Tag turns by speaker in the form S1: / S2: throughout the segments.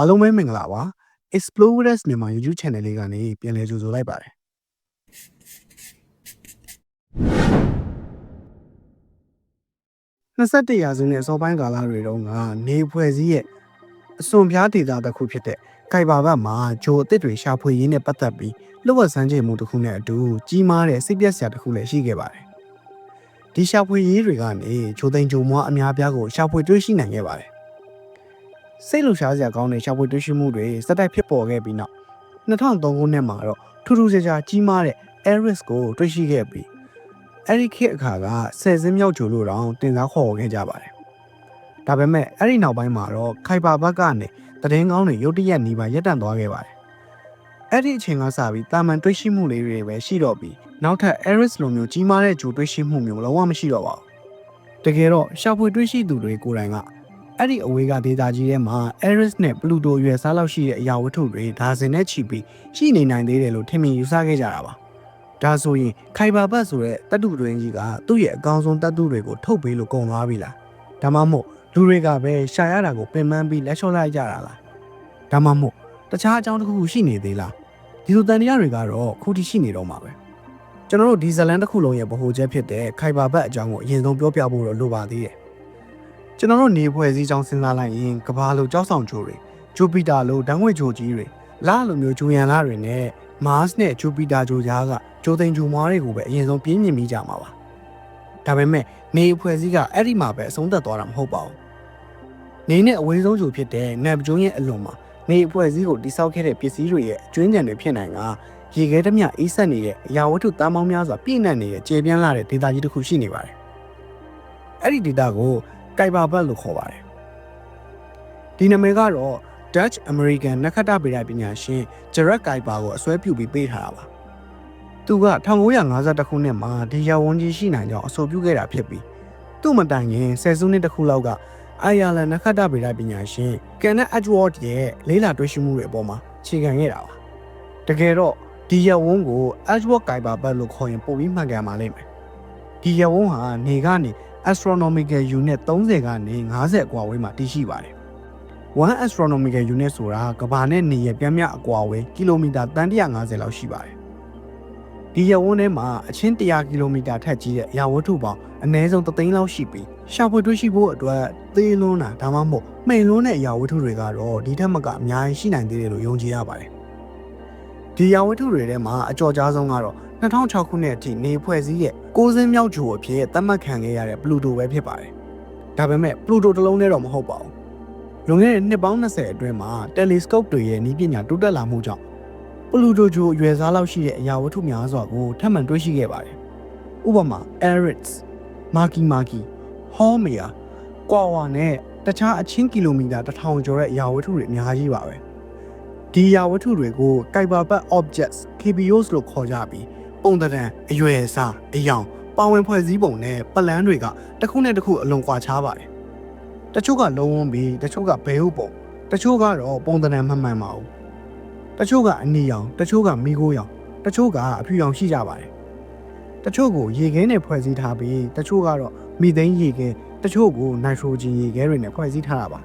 S1: အားလုံးပဲမင်္ဂလာပါ Explorers မြန်မာ YouTube Channel လေးကနေပြန်လည်ကြိုဆိုလိုက်ပါတယ်21ရာစုနှစ်အစောပိုင်းကာလတွေတုန်းကနေဖွဲ့စည်းရဲ့အစွန်ပြားဒေတာတစ်ခုဖြစ်တဲ့ခိုင်ပါဘတ်မှာဂျိုအစ်စ်တွေရှာဖွေရင်းနဲ့ပတ်သက်ပြီးလှုပ်ဝက်စမ်းချိန်မှုတစ်ခုနဲ့အတူကြီးမားတဲ့စိတ်ပြက်စရာတစ်ခုလည်းရှိခဲ့ပါတယ်ဒီရှာဖွေရေးတွေကနေဂျိုသိန်ဂျိုမွားအများပြားကိုရှာဖွေတွေ့ရှိနိုင်ခဲ့ပါတယ် စိတ်လှရှားစရာကောင်းတဲ့ရှာဖွေတွေ့ရှိမှုတွေစက်တိုက်ဖြစ်ပေါ်ခဲ့ပြီးနောက်2003ခုနှစ်မှာတော့ထူးထူးခြားခြားကြီးမားတဲ့ Eris ကိုတွေ့ရှိခဲ့ပြီးအဲ့ဒီခေတ်အခါကဆယ်စင်းမြောက်ဂျိုလို့တောင်တင်စားခေါ်ခဲ့ကြပါတယ်။ဒါပေမဲ့အဲ့ဒီနောက်ပိုင်းမှာတော့ခိုင်ပါဘက်ကနေတည်င်းကောင်းတွေရုတ်တရက်နီးပါရပ်တန့်သွားခဲ့ပါတယ်။အဲ့ဒီအချိန်ကစပြီးတာမန်တွေ့ရှိမှုလေးတွေပဲရှိတော့ပြီးနောက်ထပ် Eris လိုမျိုးကြီးမားတဲ့ဂျိုတွေ့ရှိမှုမျိုးလုံးဝမရှိတော့ပါဘူး။တကယ်တော့ရှာဖွေတွေ့ရှိသူတွေကိုယ်တိုင်က အဲ့ဒီအဝေးကဒေတာကြီးထဲမှာ Eris နဲ့ Pluto ရွယ်စားလောက်ရှိတဲ့အရာဝတ္ထုတွေဒါဇင်နဲ့ချီပြီးရှိနေနိုင်သေးတယ်လို့ထင်မြင်ယူဆခဲ့ကြတာပါ။ဒါဆိုရင်ခိုင်ဘာဘတ်ဆိုတဲ့တတ်တူတွင်ကြီးကသူ့ရဲ့အကောင်းဆုံးတတ်တူတွေကိုထုတ်ပေးလို့ကုန်သွားပြီလား။ဒါမှမဟုတ်လူတွေကပဲရှာရတာကိုပင်ပန်းပြီးလက်လျှော့လိုက်ကြတာလား။ဒါမှမဟုတ်တခြားအကြောင်းတစ်ခုခုရှိနေသေးလား။ဒီလိုတန်တရားတွေကတော့ခုထိရှိနေတော့မှာပဲ။ကျွန်တော်တို့ဒီဇလန်တစ်ခုလုံးရဲ့ဗဟိုချက်ဖြစ်တဲ့ခိုင်ဘာဘတ်အကြောင်းကိုအရင်ဆုံးပြောပြဖို့တော့လိုပါသေးတယ်။ ကျွန်တော်တို့နေဖွဲ့စည်းကြောင်းစဉ်းစားလိုက်ရင်ကဘာလိုကြောက်ဆောင်ဂျိုတွေဂျူပီတာလိုဓာတ်ငွေ့ဂျိုကြီးတွေလလိုမျိုးဂျူယန်လာတွေနဲ့မတ်စ်နဲ့ဂျူပီတာဂျိုကြားကဂျိုသိန်ဂျူမွားတွေကိုပဲအရင်ဆုံးပြင်းမြင်မိကြမှာပါဒါပေမဲ့နေဖွဲ့စည်းကအဲ့ဒီမှာပဲအဆုံးသတ်သွားတာမဟုတ်ပါဘူးနေနဲ့အဝေးဆုံးဂျိုဖြစ်တဲ့နက်ပဂျွန်းရဲ့အလွန်မှာနေဖွဲ့စည်းကိုတိစောက်ခဲ့တဲ့ပစ္စည်းတွေရဲ့အကျွင်းကြံတွေဖြစ်နိုင်ကရေခဲသမျှအေးဆက်နေတဲ့အရာဝတ္ထုတမ်းပေါင်းများစွာပြည့်နှက်နေတဲ့ကျေပြန့်လာတဲ့ဒေတာကြီးတစ်ခုရှိနေပါတယ်အဲ့ဒီဒေတာကို ကိုက်ဘာဘတ်လို့ခေါ်ပါတယ်ဒီနာမည်ကတော့ Dutch American နက္ခတ္တဗေဒပညာရှင် Gerard Kuiper ကိုအစွဲပြုပြီးပေးထားတာပါသူက1952ခုနှစ်မှာဒီရဝန်ကြီးရှိနိုင်ကြောင်းအဆိုပြုခဲ့တာဖြစ်ပြီးသူ့မတိုင်ခင်ဆယ်စုနှစ်တခုလောက်ကအိုင်ယာလန်နက္ခတ္တဗေဒပညာရှင်ကန်နက်အက်ဂျ်ဝေါ့ဒ်ရဲ့လေးလာတွေ့ရှိမှုတွေအပေါ်မှာခြေခံခဲ့တာပါတကယ်တော့ဒီရဝန်ကို Edward Kuiper ဘတ်လို့ခေါ်ရင်ပိုပြီးမှန်ကန်ပါလိမ့်မယ်ဒီရဝန်ဟာနေကနေ astronomical unit 30ကနေ50အကွာဝေးမှာတည်ရှိပါတယ်။1 astronomical unit ဆိုတာကဘာနဲ့နေရပြင်းပြအကွာဝေးကီလိုမီတာတန်150လောက်ရှိပါတယ်။ဒီရဝန်းထဲမှာအချင်း100ကီလိုမီတာထက်ကြီးတဲ့အရာဝတ္ထုပေါင်းအနည်းဆုံး3သိန်းလောက်ရှိပြီးရှာဖွေတွေ့ရှိဖို့အတွက်သေးလွန်းတာဒါမှမဟုတ်မှိန်လွန်းတဲ့အရာဝတ္ထုတွေကတော့ဒီထက်မကအများကြီးရှိနိုင်သေးတယ်လို့ယုံကြည်ရပါတယ်။ဒီအရာဝတ္ထုတွေထဲမှာအကြော်ကြားဆုံးကတော့ 2006ခုနှစ်အထိနေဖွဲ့စည်းရဲ့ကိုးစင်းမြောက်ဂျိုအဖြစ်သတ်မှတ်ခံခဲ့ရတဲ့ပလူတိုပဲဖြစ်ပါတယ်။ဒါပေမဲ့ပလူတိုတစ်လုံးနဲ့တော့မဟုတ်ပါဘူး။လွန်ခဲ့တဲ့နှစ်ပေါင်း20အတွင်းမှာတယ်လီစကုပ်တွေရဲ့နည်းပညာတိုးတက်လာမှုကြောင့်ပလူတိုဂျိုအရွယ်စားလောက်ရှိတဲ့အရာဝတ္ထုများစွာကိုထပ်မံတွေ့ရှိခဲ့ပါတယ်။ဥပမာ Eris, Maki Maki, Haumea, Quawa နဲ့တခြားအချင်းကီလိုမီတာ1000ကျော်တဲ့အရာဝတ္ထုတွေအများကြီးပါပဲ။ဒီအရာဝတ္ထုတွေကို Kuiper Belt Objects KBOs လို့ခေါ်ကြပြီး ပုံသဏ္ဍာန်အရွယ်အစားအယောင်ပါဝင်ဖွဲ့စည်းပုံနဲ့ပလန်းတွေကတစ်ခုနဲ့တစ်ခုအလွန်ကွာခြားပါတယ်။တချို့ကလုံးဝပြီးတချို့ကဘဲဟုတ်ပုံတချို့ကတော့ပုံသဏ္ဍာန်မှန်မှန်ပါဘူး။တချို့ကအနီရောင်တချို့ကမီးခိုးရောင်တချို့ကအဖြူရောင်ရှိကြပါတယ်။တချို့ကိုရေခဲနဲ့ဖွဲ့စည်းထားပြီးတချို့ကတော့မီသိန်းရေခဲတချို့ကိုနိုက်ထရိုဂျင်ရေခဲတွေနဲ့ဖွဲ့စည်းထားတာပါ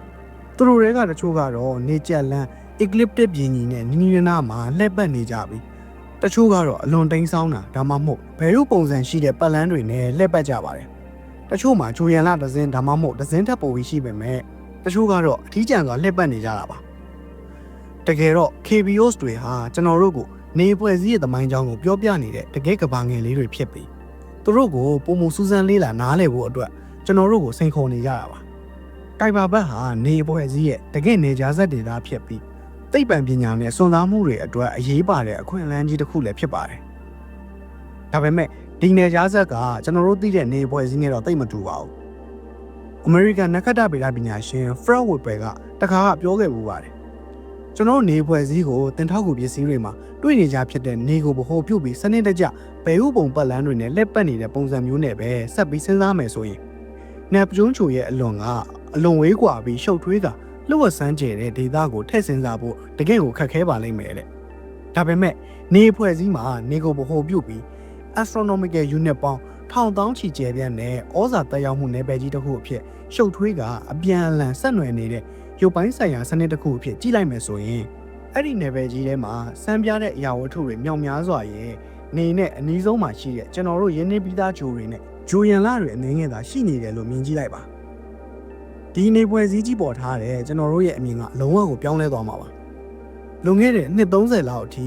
S1: ။သူတို့တွေကတချို့ကတော့နေကြက်လန်း ecliptic ပြင်ကြီးနဲ့နီနီရနာမှာလှည့်ပတ်နေကြပြီး တချို့ကတော့အလွန်တိမ်းဆောင်းတာဒါမှမဟုတ်ဘယ်လိုပုံစံရှိတဲ့ပတ်လန်းတွေနဲ့လှည့်ပတ်ကြပါတယ်တချို့မှာဂျိုရန်လာဒဇင်းဒါမှမဟုတ်ဒဇင်းထပ်ပိုပြီးရှိပေမဲ့တချို့ကတော့အထီးကျန်စွာလှည့်ပတ်နေကြတာပါတကယ်တော့ KBOs တွေဟာကျွန်တော်တို့ကိုနေပွဲစည်းရဲ့သမိုင်းကြောင်းကိုပြောပြနေတဲ့တကယ်ကဘာငယ်လေးတွေဖြစ်ပြီးသူတို့ကိုပုံမစူးစမ်းလေးလာနားလည်ဖို့အတွက်ကျွန်တော်တို့ကိုစိန်ခေါ်နေကြတာပါ။ကိုက်ပါဘတ်ဟာနေပွဲစည်းရဲ့တကယ်နေကြဆက်ဒေတာဖြစ်ပြီး သိပ္ပံပညာနဲ့စွန့်စားမှုတွေအတွက်အရေးပါတဲ့အခွင့်အလမ်းကြီးတစ်ခုလည်းဖြစ်ပါတယ်။ဒါပေမဲ့ဒီနယ်ကြားဆက်ကကျွန်တော်တို့သိတဲ့နေပွဲစည်းနဲ့တော့သိမတူပါဘူး။ American နက္ခတ္တဗေဒပညာရှင် Fred Weber ကတခါကပြောခဲ့မှုပါတယ်။ကျွန်တော်နေပွဲစည်းကိုတင်ထောက်ကူပစ္စည်းတွေမှာတွေ့နေကြဖြစ်တဲ့နေကိုဗဟိုပြုတ်ပြီးစနစ်တကျဘယ်ဥပုံပတ်လန်းတွေနဲ့လက်ပတ်နေတဲ့ပုံစံမျိုးနဲ့ပဲဆက်ပြီးစဉ်းစားမယ်ဆိုရင်နက်ပကျွန်းချိုရဲ့အလွန်ကအလွန်ဝေးကွာပြီးရှုပ်ထွေးက လှုပ်ဝက်ဆန်းကျဲတဲ့ဒေတာကိုထည့်စင်းစားဖို့တကယ့်ကိုခက်ခဲပါလိမ့်မယ်တဲ့ဒါပေမဲ့နေဖွဲ့စည်းမှာနေကိုဗဟိုပြုတ်ပြီး astronomical unit ပေါင်းထောင်တောင်းချီကျဲပြန့်တဲ့ဩဇာတက်ရောက်မှုနယ်ပယ်ကြီးတစ်ခုအဖြစ်ရှုပ်ထွေးကအပြန်အလှန်ဆက်နွယ်နေတဲ့ရုပ်ပိုင်းဆိုင်ရာစနစ်တစ်ခုအဖြစ်ကြည့်လိုက်မယ်ဆိုရင်အဲ့ဒီနယ်ပယ်ကြီးထဲမှာစမ်းပြတဲ့အရာဝတ္ထုတွေမြောက်များစွာရဲ့နေနဲ့အနီးဆုံးမှာရှိတဲ့ကျွန်တော်တို့ရင်းနှီးပြီးသားဂျိုတွေနဲ့ဂျိုရန်လာတွေအနေငယ်သာရှိနေတယ်လို့မြင်ကြည့်လိုက်ပါ ဒီနေပွဲစည်းကြီးပေါ်ထားတဲ့ကျွန်တော်တို့ရဲ့အမြင်ကလုံးဝကိုပြောင်းလဲသွားမှာပါလွန်ခဲ့တဲ့နှစ်30လောက်အထိ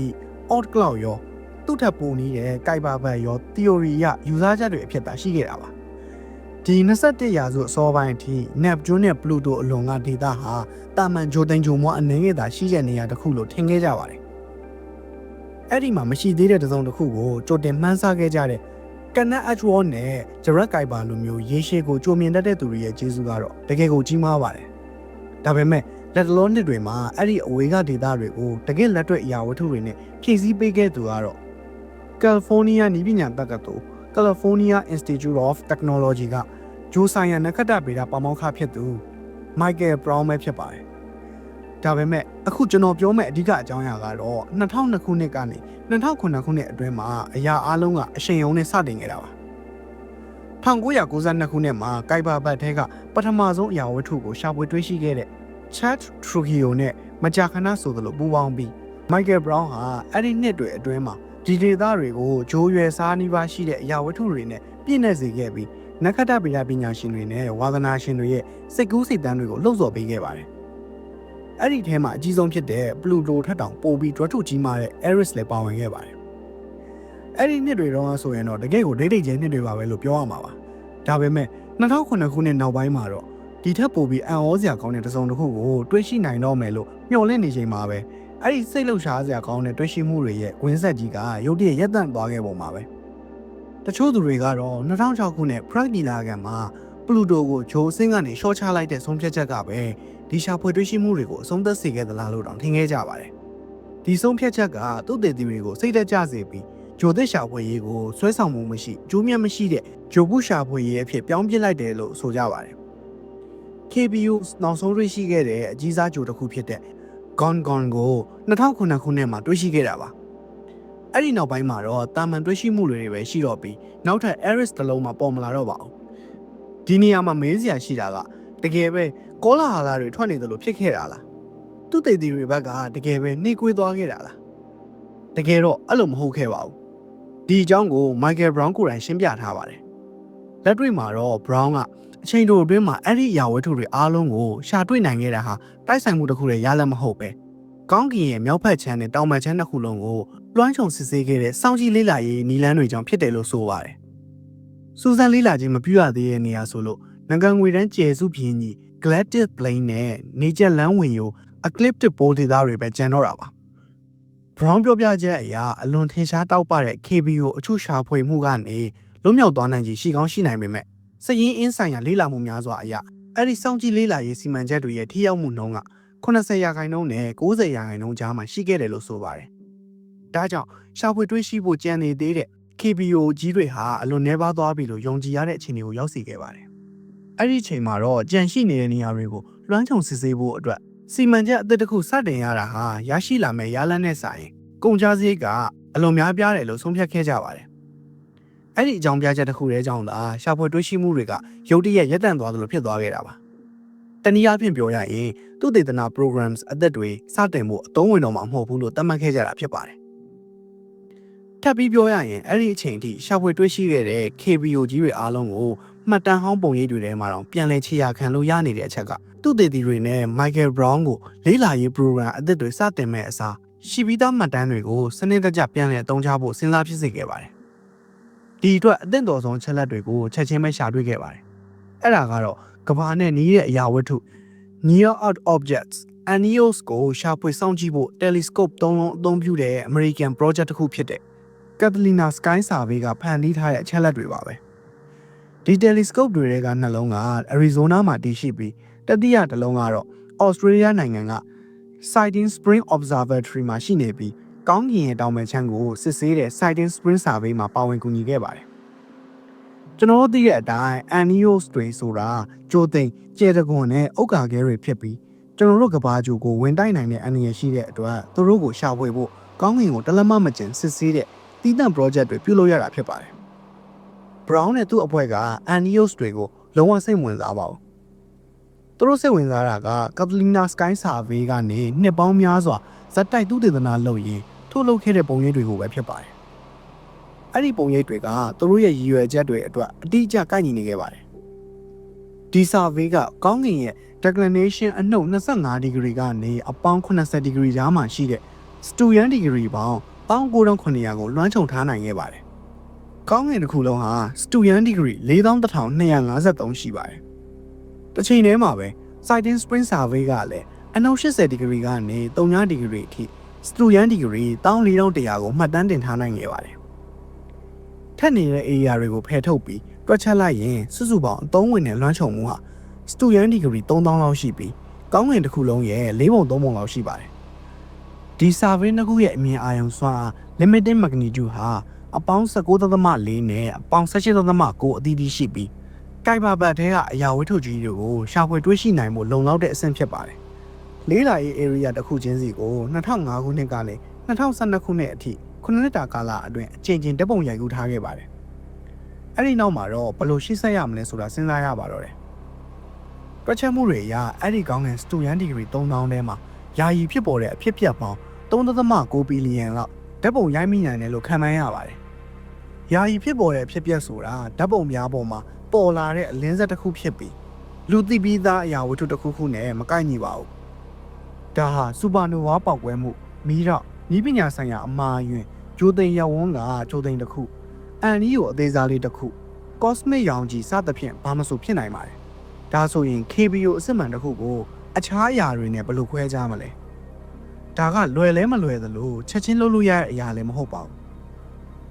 S1: out cloud ရောသူ့ထပ်ပိုနေတဲ့ Kyber band ရော theory ရယူဆချက်တွေအဖြစ်သာရှိခဲ့တာပါဒီ21ရာစုအစောပိုင်းအထိ Neptune နဲ့ Pluto အလွန်ကဒေတာဟာတာမန်ဂျိုတိန်ဂျိုမွားအနေငယ်သာရှိတဲ့နေရာတစ်ခုလို့ထင်ခဲ့ကြပါတယ်အဲ့ဒီမှာမရှိသေးတဲ့တစုံတစ်ခုကိုကြိုတင်မှန်းဆခဲ့ကြတဲ့ ကနက်အချ်ဝေါနဲ့ဂျရက်ကိုင်ပါလိုမျိုးရေရှည်ကိုကြိုမြင်တတ်တဲ့သူတွေရဲ့ကျေးဇူးကတော့တကယ်ကိုကြီးမားပါတယ်ဒါပေမဲ့လက်တလုံးနှစ်တွေမှာအဲ့ဒီအဝေးကဒေတာတွေကိုတကယ်လက်တွေ့အရာဝတ္ထုတွေနဲ့ဖြည့်ဆည်းပေးခဲ့သူကတော့ကယ်လီဖိုးနီးယားနည်းပညာတက္ကသိုလ် California Institute of Technology ကဂျိုဆိုင်ယန်နက္ခတ္တဗေဒပါမောက္ခဖြစ်သူ Michael Brown ပဲဖြစ်ပါတယ်။ ဒါပေမဲ့အခုကျွန်တော်ပြောမယ့်အဓိကအကြောင်းအရာကတော့2002ခုနှစ်ကနေ2009ခုနှစ်အတွင်းမှာအရာအလုံးကအရှိန်အုံနဲ့စတင်ခဲ့တာပါ။1992ခုနှစ်မှာကိုက်ဘာဘတ်ထဲကပထမဆုံးအရာဝတ္ထုကိုရှာဖွေတွေ့ရှိခဲ့တဲ့ Chad Trujillo နဲ့မကြာခဏဆိုသလိုပူးပေါင်းပြီး Michael Brown ဟာအဲ့ဒီနှစ်တွေအတွင်းမှာဒီဒေသတွေကိုဂျိုးရွယ်စားနှီးပါးရှိတဲ့အရာဝတ္ထုတွေနဲ့ပြည့်နေစေခဲ့ပြီးနက္ခတ္တဗေဒပညာရှင်တွေနဲ့ဝါသနာရှင်တွေရဲ့စိတ်ကူးစိတ်တမ်းတွေကိုလှုပ်ဆော်ပေးခဲ့ပါတယ်။ အဲ့ဒီထဲမှာအကြီးဆုံးဖြစ်တဲ့ပလူတိုထက်တောင်ပိုပြီးဒရထုကြီးမားတဲ့ Eris လည်းပါဝင်ခဲ့ပါတယ်။အဲ့ဒီနှစ်တွေတော့ဆိုရင်တော့တကယ့်ကိုဒိတ်ဒိတ်ကျဲနှစ်တွေပါပဲလို့ပြောရမှာပါ။ဒါပေမဲ့2009ခုနှစ်နောက်ပိုင်းမှာတော့ဒီထက်ပိုပြီးအံ့ဩစရာကောင်းတဲ့တစုံတစ်ခုကိုတွေးရှိနိုင်တော့မယ်လို့မျှော်လင့်နေချိန်မှာပဲအဲ့ဒီစိတ်လှုပ်ရှားစရာကောင်းတဲ့တွေးရှိမှုတွေရဲ့ဝင်းဆက်ကြီးကရုတ်တရက်ရပ်တန့်သွားခဲ့ပုံပါပဲတချို့သူတွေကတော့2006ခုနှစ် Prague နီလာခံမှာပလူတိုကိုဂျိုးစင်းကနေရှော့ချလိုက်တဲ့ဆုံးဖြတ်ချက်ကပဲ ဒီရှာဖွေတွေ့ရှိမှုတွေကိုအဆုံးသတ်စေခဲ့သလားလို့တောင်ထင်ခဲ့ကြပါတယ်ဒီဆုံးဖြတ်ချက်ကသူ့တည်သူတွေကိုစိတ်သက်ကြစေပြီးဂျိုသစ်ရှာဖွေရေးကိုဆွဲဆောင်မှုမရှိကျိုးမြတ်မရှိတဲ့ဂျိုဘူးရှာဖွေရေးအဖြစ်ပြောင်းပြစ်လိုက်တယ်လို့ဆိုကြပါတယ် KBU နောက်ဆုံးတွေ့ရှိခဲ့တဲ့အကြီးစားဂျိုတစ်ခုဖြစ်တဲ့ Gone Gone ကို2009ခုနှစ်မှာတွေ့ရှိခဲ့တာပါအဲ့ဒီနောက်ပိုင်းမှာတော့တာမန်တွေ့ရှိမှုတွေပဲရှိတော့ပြီးနောက်ထပ် Eris တစ်လုံးမှာပေါ်မလာတော့ပါဘူးဒီနေရာမှာမေးစရာရှိတာကတကယ်ပဲ ကောလာဟာလာတွေထွက်နေတယ်လို့ဖြစ်ခဲ့တာလားသူသိသိတွေဘက်ကတကယ်ပဲနှိကွေးသွားခဲ့တာလားတကယ်တော့အဲ့လိုမဟုတ်ခဲ့ပါဘူးဒီအကြောင်းကို Michael Brown ကိုယ်တိုင်ရှင်းပြထားပါတယ်လက်တွေ့မှာတော့ Brown ကအချိန်တိုအတွင်းမှာအဲ့ဒီအရာဝတ္ထုတွေအားလုံးကိုရှာတွေ့နိုင်ခဲ့တာဟာတိုက်ဆိုင်မှုတစ်ခုတည်းရလည်းမဟုတ်ပဲကောင်းကင်ရဲ့မြောက်ဖက်ခြမ်းနဲ့တောင်ဘက်ခြမ်းနှစ်ခုလုံးကိုလွှမ်းခြုံစစ်ဆေးခဲ့တဲ့စောင့်ကြည့်လေးလာရေးနီလန်းတွေကြောင့်ဖြစ်တယ်လို့ဆိုပါတယ်စူဇန်လေးလာခြင်းမပြုရသေးတဲ့နေရာဆိုလို့ငကန်ငွေတန်းကျယ်စုပြင်းကြီး Galactic Plane နဲ့နေကျက်လမ်းဝင်ယို Ecliptic Pole ဒေသတွေပဲကျန်တော့တာပါ Brown ပြောပြချက်အရာအလွန်ထင်ရှားတောက်ပတဲ့ KBO အချို့ရှာဖွေမှုကနေလွတ်မြောက်သွားနိုင်ကြီးရှိကောင်းရှိနိုင်ပေမဲ့စည်ရင်းအင်းဆိုင်ရာလေးလာမှုများစွာအရာအဲ့ဒီစောင့်ကြည့်လေးလာရေးစီမံချက်တွေရဲ့ထိရောက်မှုနှုန်းက80ရာခိုင်နှုန်းနဲ့90ရာခိုင်နှုန်းကြားမှာရှိခဲ့တယ်လို့ဆိုပါတယ်။ဒါကြောင့်ရှာဖွေတွေ့ရှိဖို့ကြံနေသေးတဲ့ KBO ကြီးတွေဟာအလွန်နှဲပါသွားပြီလို့ယုံကြည်ရတဲ့အခြေအနေကိုရောက်စေခဲ့ပါတယ်။ အဲ့ဒီအချိန်မှာတော့ကြံရှိနေတဲ့နေရာတွေကိုလွှမ်းခြုံစစ်ဆေးဖို့အတွက်စီမံချက်အသစ်တစ်ခုစတင်ရတာဟာရရှိလာမယ့်ရလန်းနဲ့ဆိုင်ကုန်ကျစရိတ်ကအလွန်များပြားတယ်လို့ဆုံးဖြတ်ခဲ့ကြပါတယ်။အဲ့ဒီအကြောင်းပြချက်တစ်ခုတည်းကြောင့်သာရှာဖွေတွေ့ရှိမှုတွေကရုတ်တရက်ရပ်တန့်သွားသလိုဖြစ်သွားခဲ့တာပါ။တနည်းအားဖြင့်ပြောရရင်သူတေသနာ programs အသက်တွေစတင်ဖို့အသုံးဝင်တော့မှာမဟုတ်ဘူးလို့သတ်မှတ်ခဲ့ကြတာဖြစ်ပါတယ်။ထပ်ပြီးပြောရရင်အဲ့ဒီအချိန်ထိရှာဖွေတွေ့ရှိခဲ့တဲ့ KBO ကြီးတွေအားလုံးကို မှတ်တမ်းဟောင်းပုံရိပ်တွေထဲမှာတော့ပြန်လည်ခြေရာခံလို့ရနေတဲ့အချက်ကသူတေသီတွေနဲ့ Michael Brown ကိုလေးလာရေး program အသက်တွေစတင်မဲ့အစားရှိပြီးသားမှတ်တမ်းတွေကိုစနစ်တကျပြန်လည်အသုံးချဖို့စဉ်းစားဖြစ်စေခဲ့ပါတယ်။ဒီအတွက်အသင့်တော်ဆုံးချက်လက်တွေကိုချက်ချင်းပဲရှာတွေ့ခဲ့ပါတယ်။အဲ့ဒါကတော့ကဘာနဲ့နီးတဲ့အရာဝတ္ထု Near Earth Objects ANIOS ကိုရှာဖွေစောင့်ကြည့်ဖို့ telescope သုံးလုံးအသုံးပြုတဲ့ American project တစ်ခုဖြစ်တဲ့ Catalina Sky Survey ကဖန်တီးထားတဲ့အချက်လက်တွေပါပဲ။ ဒီ telescope တွေကနှလုံးက Arizona မှာတည်ရှိပြီးတတိယတစ်လုံးကတော့ Australia နိုင်ငံက Siding Spring Observatory မှာရှိနေပြီးကောင်းကင်ရဲ့တောင်ပံချမ်းကိုစစ်ဆေးတဲ့ Siding Spring Survey မှာပါဝင်ကူညီခဲ့ပါတယ်။ကျွန်တော်တို့သိတဲ့အတိုင်း Anios တွေဆိုတာကြိုသိမ်ကျဲတကွန်နဲ့ဥက္ကာခဲတွေဖြစ်ပြီးကျွန်တော်တို့ကဘာဂျူကိုဝင်တိုက်နိုင်တဲ့အန္တရာယ်ရှိတဲ့အတွက်သူတို့ကိုရှာဖွေဖို့ကောင်းကင်ကိုတလက်မမကျင်စစ်ဆေးတဲ့တီးတန့် project တွေပြုလုပ်ရတာဖြစ်ပါတယ်။ Brown နဲ့သူ့အဖွဲ့က Anios တွေကိုလုံးဝစိတ်ဝင်စားပါဘူး။သူတို့စိတ်ဝင်စားတာကကက်သလီနာစကိုင်းဆာဗေးကနေနှစ်ပေါင်းများစွာဇက်တိုက်သူတေသနာလုပ်ရင်းထုတ်လုပ်ခဲ့တဲ့ပုံရိပ်တွေကိုပဲဖြစ်ပါတယ်။အဲ့ဒီပုံရိပ်တွေကသူတို့ရဲ့ရည်ရွယ်ချက်တွေအတွက်အတိအကျကိုက်ညီနေခဲ့ပါတယ်။ဒီဆာဗေးကကောင်းကင်ရဲ့ declination အနှုတ်25ဒီဂရီကနေအပေါင်း80ဒီဂရီကြားမှာရှိတဲ့ student degree ပေါင်း1900ကိုလွှမ်းခြုံထားနိုင်ခဲ့ပါတယ်။ ကောင်းကင်တစ်ခုလုံးဟာ student degree 4253ရှိပါတယ်။တစ်ချိန်တည်းမှာပဲ sighting spring survey ကလည်းအနှုတ်80ဒီဂရီကနေ3ဒီဂရီအထိ student degree 14100ကိုမှတ်တမ်းတင်ထားနိုင်ခဲ့ပါတယ်။ထက်နေတဲ့ area တွေကိုဖယ်ထုတ်ပြီးတွက်ချက်လိုက်ရင်စုစုပေါင်းအသုံးဝင်တဲ့လွှမ်းခြုံမှုဟာ student degree 3000လောက်ရှိပြီးကောင်းကင်တစ်ခုလုံးရဲ့၄ပုံ3ပုံလောက်ရှိပါတယ်။ဒီ survey နှစ်ခုရဲ့အမြင်အာရုံစွမ်းအား limited magnitude ဟာ အပေါင်း19.4နဲ့အပေါင်း18.9အသီးသီးရှိပြီးကိုက်ဘာဘတ်ထဲကအရာဝတ္ထုကြီးတွေကိုရှာဖွေတွေ့ရှိနိုင်မှုလုံလောက်တဲ့အဆင့်ဖြစ်ပါတယ်။လေးလာရေး area တစ်ခုချင်းစီကို2005ခုနှစ်ကနေ2012ခုနှစ်အထိခုနှစ်တာကာလအတွင်းအချိန်ချင်းတပ်ပုံရိုက်ကူးထားခဲ့ပါတယ်။အဲ့ဒီနောက်မှာတော့ဘယ်လိုရှေ့ဆက်ရမလဲဆိုတာစဉ်းစားရပါတော့တယ်။တွက်ချက်မှုတွေအရအဲ့ဒီကောင်းတဲ့ student degree 3000ထဲမှာယာယီဖြစ်ပေါ်တဲ့အဖြစ်ပြက်ပေါင်း3.6ဘီလီယံလောက်ဓာတ်ပုံရိုက်မိနိုင်တယ်လို့ခန့်မှန်းရပါတယ်။ ယာယီဖြစ်ပေါ်တဲ့အဖြစ်ပြက်ဆိုတာဓာတ်ပုံများပေါ်မှာပေါ်လာတဲ့အလင်းဆက်တစ်ခုဖြစ်ပြီးလူသိပြီးသားအရာဝတ္ထုတစ်ခုခုနဲ့မကိုက်ညီပါဘူး။ဒါဟာစူပါနိုဝါပေါက်ကွဲမှုမီးတော့ဤပညာဆိုင်ရာအမှားယွင်းဂျိုသိန်ရဝန်းကဂျိုသိန်တစ်ခုအန်နီကိုအသေးစားလေးတစ်ခုကော့စမစ်ရောင်ကြီးစသဖြင့်ဘာမဆိုဖြစ်နိုင်ပါတယ်။ဒါဆိုရင် KBO အစစ်မှန်တစ်ခုကိုအခြားအရာတွေနဲ့ဘယ်လိုခွဲခြားမလဲ။ဒါကလွယ်လဲမလွယ်သလိုချက်ချင်းလုပ်လို့ရတဲ့အရာလည်းမဟုတ်ပါဘူး။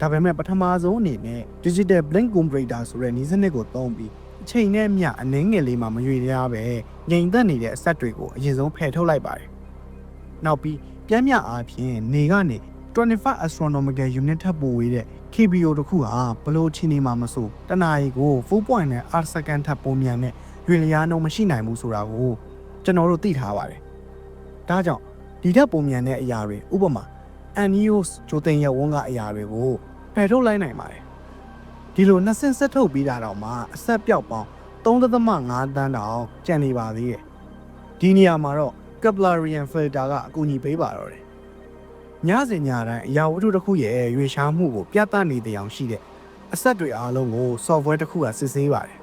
S1: ဒါပေမဲ့ပထမဆုံးအနေနဲ့ digital blink comparator ဆိုတဲ့နည်းစနစ်ကိုသုံးပြီးအချိန်နဲ့မျှအနှင်းငယ်လေးမှာမရွေရပဲငြိမ်သက်နေတဲ့အဆက်တွေကိုအရင်ဆုံးဖယ်ထုတ်လိုက်ပါတယ်။နောက်ပြီးပြင်းပြအားဖြင့်နေကနေ25 astronomical unit ထပ်ပိုဝေးတဲ့ KBO တခုဟာဘလို့ချင်းနေမှာမဆိုတနာရီကို4.9 second ထပ်ပိုမြန်တဲ့ရွေလျားနှုန်းမရှိနိုင်ဘူးဆိုတာကိုကျွန်တော်တို့သိထားပါတယ်။ဒါကြောင့်ဒီထက်ပုံမြန်တဲ့အရာတွေဥပမာ Anios ဂျိုတင်ရဝန်းကအရာတွေကိုဖယ်ထုတ်လိုက်နိုင်ပါတယ်။ဒီလိုနှစ်ဆင့်ဆက်ထုတ်ပြီးတာတော့မှအဆက်ပြောက်ပေါင်း3.5တန်းတောင်ကျန်နေပါသေးတယ်။ဒီနေရာမှာတော့ Keplerian filter ကအကူအညီပေးပါတော့တယ်။ညစဉ်ညတိုင်းအရာဝတ္ထုတစ်ခုရဲ့ရွေရှားမှုကိုပြသနေတဲ့အောင်ရှိတဲ့အဆက်တွေအားလုံးကို software တစ်ခုကစစ်ဆေးပါတယ်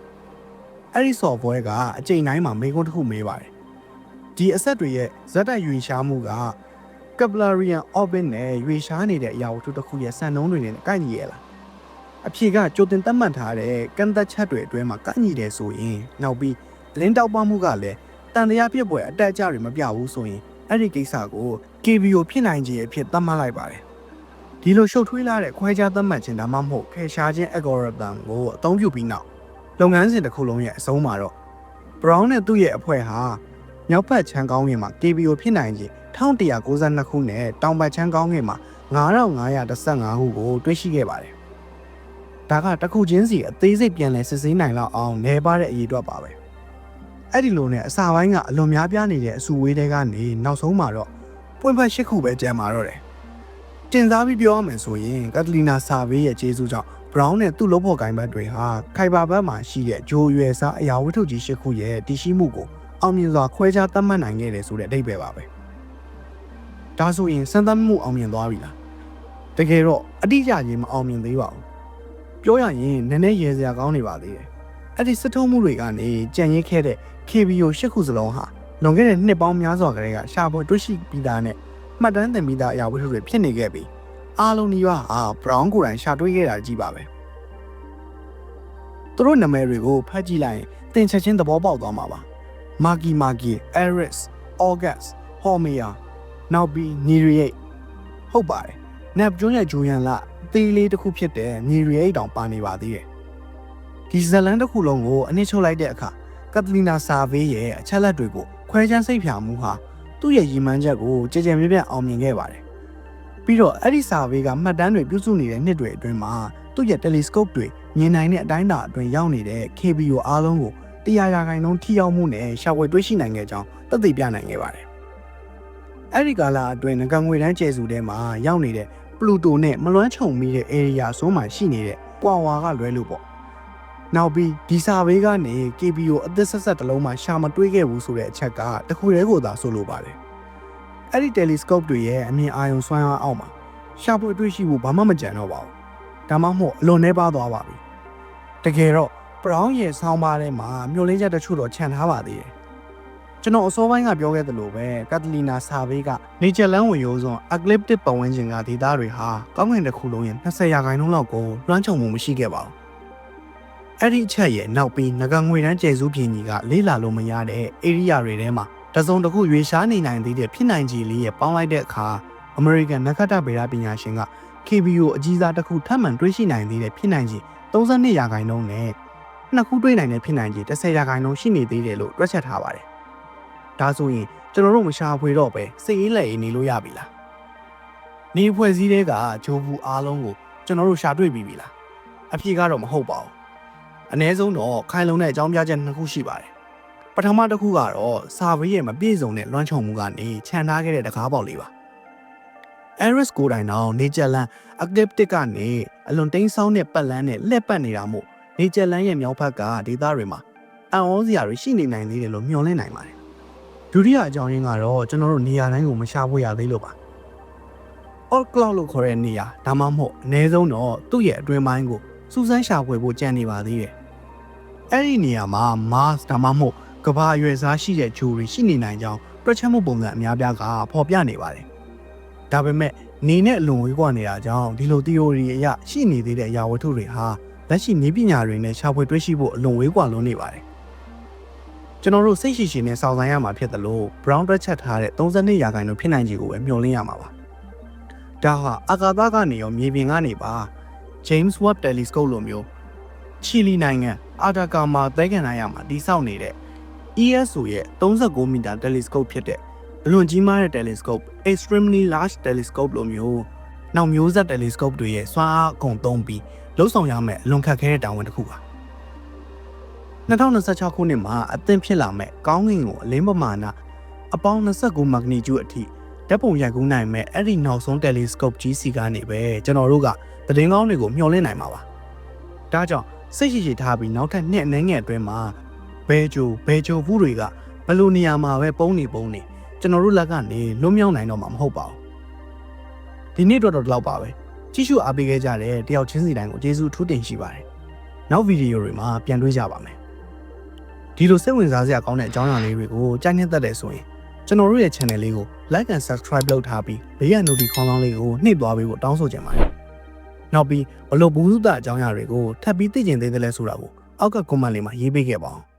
S1: ။အဲ့ဒီ software ကအချိန်တိုင်းမှာမေးခွန်းတစ်ခုမေးပါတယ်။ဒီအဆက်တွေရဲ့ဇက်တိုက်ရွေရှားမှုက Keplerian orbit နဲ့ရွေရှားနေတဲ့အရာဝတ္ထုတစ်ခုရဲ့စံနှုန်းတွေနဲ့ကိုက်ညီရဲ့လား။အဖြေကကြိုတင်သတ်မှတ်ထားတဲ့ကန့်သက်ချက်တွေအတွင်းမှာကိုက်ညီတယ်ဆိုရင်နောက်ပြီးလင်းတောက်ပမှုကလည်းတန်တရားဖြစ်ပွဲအတက်အကျတွေမပြဘူးဆိုရင်အဲ့ဒီကိစ္စကို KBO ဖြစ်နိုင်ခြေအဖြစ်သတ်မှတ်လိုက်ပါတယ်။ဒီလိုရှုပ်ထွေးလာတဲ့ခွဲခြားသတ်မှတ်ခြင်းဒါမှမဟုတ်ဖယ်ရှားခြင်း algorithm ကိုအသုံးပြုပြီးနောက်လုပ်ငန်းစဉ်တစ်ခုလုံးရဲ့အဆုံးမှာတော့ Brown နဲ့သူ့ရဲ့အဖွဲ့ဟာမြောက်ဘက်ချမ်းကောင်းကင်မှာ KBO ဖြစ်နိုင်ခြေ 1192ခုနဲ့တောင်ဘက်ချမ်းကောင်းကင်မှာ9515ခုကိုတွေ့ရှိခဲ့ပါတယ်။ဒါကတစ်ခုချင်းစီအသေးစိတ်ပြန်လည်စစ်ဆေးနိုင်လောက်အောင်နေပါတဲ့အရေးအတွက်ပါပဲ။အဲ့ဒီလိုနဲ့အစာပိုင်းကအလွန်များပြားနေတဲ့အဆူဝေးတွေကနေနောက်ဆုံးမှာတော့ပွင့်ဖက်၈ခုပဲကျန်มาတော့တယ်။တင်စားပြီးပြောရမယ်ဆိုရင်ကက်တလီနာဆာဗေးရဲ့ကျေးဇူးကြောင့် Brown နဲ့သူ့လုပ်ဖို့ဂိုင်းဘတ်တွေဟာခိုင်ဘာဘတ်မှာရှိတဲ့ဂျိုရွယ်စားအရာဝတ္ထုကြီး၈ခုရဲ့တည်ရှိမှုကိုအောင်မြင်စွာခွဲခြားသတ်မှတ်နိုင်ခဲ့တယ်ဆိုတဲ့အဓိပ္ပာယ်ပါပဲ။ ဒါဆိုရင်စံသတ်မှုအောင်မြင်သွားပြီလား။တကယ်တော့အတိအကျကြီးမအောင်မြင်သေးပါဘူး။ပြောရရင်နည်းနည်းရေစရာကောင်းနေပါသေးတယ်။အဲ့ဒီစထုံးမှုတွေကနေကြံ့ရစ်ခဲ့တဲ့ KBO ၈ခုစလုံးဟာလွန်ခဲ့တဲ့နှစ်ပေါင်းများစွာကတည်းကရှာဖွေတွေ့ရှိပြီးသားနဲ့မှတ်တမ်းတင်ပြီးသားအရာဝတ္ထုတွေဖြစ်နေခဲ့ပြီးအားလုံးနီးပါးဟာ Brown ကိုယ်တိုင်ရှာတွေ့ခဲ့တာကြီးပါပဲသူတို့နာမည်တွေကိုဖတ်ကြည့်လိုက်ရင်သင်ချက်ချင်းသဘောပေါက်သွားမှာပါမာဂီမာဂီ Eris August Homea နောက်ပြီး Neriate ဟုတ်ပါတယ်နပ်ကျွန်းရဲ့ဂျိုယန်လအသေးလေးတစ်ခုဖြစ်တဲ့ Neriate တောင်ပါနေပါသေးတယ်ဒီဇလန်တစ်ခုလုံးကိုအနည်းချုပ်လိုက်တဲ့အခါကက်တလီနာဆာဗေးရဲ့အချက်လက်တွေကိုခွဲခြမ်းစိတ်ဖြာမှုဟာသူ့ရဲ့ရည်မှန်းချက်ကိုကြည်ကြဲပြည့်ပြည့်အောင်မြင်ခဲ့ပါတယ်။ပြီးတော့အဲ့ဒီဆာဗေးကမှတ်တမ်းတွေပြုစုနေတဲ့နှစ်တွေအတွင်းမှာသူ့ရဲ့ telescope တွေမြင်နိုင်တဲ့အတိုင်းအတာအတွင်းရောက်နေတဲ့ KBO အားလုံးကိုတရားရာခိုင်နှုန်းထိရောက်မှုနဲ့ရှာဖွေတွေ့ရှိနိုင်ခဲ့ကြောင်းသက်သေပြနိုင်ခဲ့ပါတယ်။ အဲ့ဒီကာလအတွင်းငကငွေတန်းကျဲစုထဲမှာရောက်နေတဲ့ပလူတိုနဲ့မလွမ်းခြုံမိတဲ့ area ဆိုမှရှိနေတဲ့ပွာဝါကလွဲလို့ပေါ့။ဒနောက်ပြီးဒီစာဘေးကနေ KBO အသက်ဆက်ဆက်တစ်လုံးမှရှာမတွေးခဲ့ဘူးဆိုတဲ့အချက်ကတခုတည်းကိုသာဆိုလိုပါတယ်။အဲ့ဒီ telescope တွေရဲ့အမြင်အာရုံစွမ်းအားအောက်မှာရှာဖွေတွေ့ရှိဖို့ဘာမှမကြံတော့ပါဘူး။ဒါမှမဟုတ်အလွန်နှဲပါသွားပါပြီ။တကယ်တော့ brown ရဲ့ဆောင်းပါးထဲမှာမျောလင်းချက်တချို့တော့ခြံထားပါသေးတယ်။ ကျွန်တော်အစောပိုင်းကပြောခဲ့သလိုပဲကတ်တလီနာစာဘေးကနေချာလန်ဝင်ရိုးစွန် ecliptic ပတ်ဝန်းကျင်ကဒေသတွေဟာကောင်းကင်တစ်ခုလုံးရဲ့20ရာခိုင်နှုန်းလောက်ကိုလွှမ်းခြုံမှုမရှိခဲ့ပါဘူး။အဲ့ဒီအချက်ရဲ့နောက်ပြီးငကငွေတန်းကျဲစုပြင်းကြီးကလေးလာလို့မရတဲ့ area တွေထဲမှာတစုံတစ်ခုရွေရှားနေနိုင်သေးတဲ့ဖြစ်နိုင်ခြေလေးရဲ့ပေါင်းလိုက်တဲ့အခါ American နက္ခတ္တဗေဒပညာရှင်က KBO အကြီးစားတစ်ခုထပ်မံတွေးရှိနိုင်သေးတဲ့ဖြစ်နိုင်ခြေ32ရာခိုင်နှုန်းနဲ့နှစ်ခုတွေးနိုင်တဲ့ဖြစ်နိုင်ခြေ10ရာခိုင်နှုန်းရှိနေသေးတယ်လို့တွက်ချက်ထားပါတယ်။ ဒါဆိုရင်ကျွန်တော်တို့မရှာဖွေတော့ပဲစိတ်အေးလက်အေးနေလို့ရပြီလား။နေဖွဲ့စည်းတဲ့ကဂျိုးဘူးအားလုံးကိုကျွန်တော်တို့ရှာတွေ့ပြီပြီလား။အဖြေကတော့မဟုတ်ပါဘူး။အ ਨੇ ဆုံးတော့ခိုင်လုံတဲ့အကြောင်းပြချက်နှစ်ခုရှိပါတယ်။ပထမတစ်ခုကတော့စာဘေးရဲ့မပြည့်စုံတဲ့လွှမ်းခြုံမှုကနေခြံထားခဲ့တဲ့တကားပေါက်လေးပါ။ Aris ကိုတိုင်တော့ Nature Land Ecliptic ကနေအလွန်တိမ်းဆောင်းတဲ့ပတ်လန်းနဲ့လှည့်ပတ်နေတာမို့ Nature Land ရဲ့မြောက်ဘက်ကဒေသတွေမှာအံ့ဩစရာတွေရှိနေနိုင်သေးတယ်လို့မျှော်လင့်နိုင်ပါတယ်။ ဒုတိယအကြောင်းရင်းကတော့ကျွန်တော်တို့နေရာတိုင်းကိုမရှာဖွေရသေးလို့ပါ။ All Cloud လို့ခေါ်တဲ့နေရာဒါမှမဟုတ်အ ਨੇ ဆုံးတော့သူ့ရဲ့အတွင်းပိုင်းကိုစူးစမ်းရှာဖွေဖို့ကြံနေပါသေးတယ်။အဲ့ဒီနေရာမှာ Mars ဒါမှမဟုတ်ကမ္ဘာအရွယ်စားရှိတဲ့ဂျိုတွေရှိနေနိုင်ကြောင်းတွက်ချက်မှုပုံစံအများပြားကဖော်ပြနေပါတယ်။ဒါပေမဲ့နေနဲ့အလွန်ဝေးကွာနေတာကြောင့်ဒီလို theory အရရှိနေသေးတဲ့အရာဝတ္ထုတွေဟာလက်ရှိနည်းပညာတွေနဲ့ရှာဖွေတွေ့ရှိဖို့အလွန်ဝေးကွာလွန်းနေပါတယ်။ ကျွန်တော်တို့စိတ်ရှိရှိနဲ့စောင့်ဆိုင်းရမှာဖြစ်သလို brown တွက်ချက်ထားတဲ့32ရာခိုင်နှုန်းဖြစ်နိုင်ခြေကိုပဲမျှော်လင့်ရမှာပါ။ဒါဟာအာကာသကနေရောမြေပြင်ကနေပါ James Webb Telescope လိုမျိုးချီလီနိုင်ငံအာတာကာမာသဲကန်နိုင်ရမှာတိစောက်နေတဲ့ ESO ရဲ့39မီတာ telescope ဖြစ်တဲ့အလွန်ကြီးမားတဲ့ telescope extremely large telescope လိုမျိုးနောက်မျိုးဆက် telescope တွေရဲ့စွမ်းအားအကုန်သုံးပြီးလှုပ်ဆောင်ရမယ့်အလွန်ခက်ခဲတဲ့တာဝန်တစ်ခုပါ 2026ခုနှစ်မှာအသင့်ဖြစ်လာမဲ့ကောင်းကင်ကိုအလင်းပမာဏအပေါင်း29 magnitude အထိဓာတ်ပုံရိုက်ကူးနိုင်မဲ့အဲ့ဒီနောက်ဆုံး telescope ကြီးစီကနေပဲကျွန်တော်တို့ကသတင်းကောင်းတွေကိုမျှော်လင့်နိုင်မှာပါဒါကြောင့်စိတ်ရှိရှိထားပြီးနောက်ထပ်နှစ်အနည်းငယ်အတွင်းမှာဘဲဂျိုဘဲဂျိုဘူးတွေကဘယ်လိုနေရာမှာပဲပုံနေပုံနေကျွန်တော်တို့လက်ကနေလွတ်မြောက်နိုင်တော့မှာမဟုတ်ပါဘူးဒီနေ့တော့တော့ဒီလောက်ပါပဲကြည့်ရှုအားပေးခဲ့ကြတဲ့တယောက်ချင်းစီတိုင်းကိုကျေးဇူးအထူးတင်ရှိပါတယ်နောက်ဗီဒီယိုတွေမှာပြန်တွေ့ကြပါမယ် ဒီလိုစိတ်ဝင်စားစရာကောင်းတဲ့အကြောင်းအရာလေးတွေကိုကြားနှက်သက်တယ်ဆိုရင်ကျွန်တော်တို့ရဲ့ channel လေးကို like and subscribe လုပ်ထားပြီးဘေးက notification ခေါင်းလောင်းလေးကိုနှိပ်သွားပေးဖို့တောင်းဆိုချင်ပါတယ်နောက်ပြီးဘလို့ဘူးစုတအကြောင်းအရာတွေကိုထပ်ပြီးသိကျင်သေးတယ်လဲဆိုတာကိုအောက်က comment လေးမှာရေးပေးခဲ့ပါဦး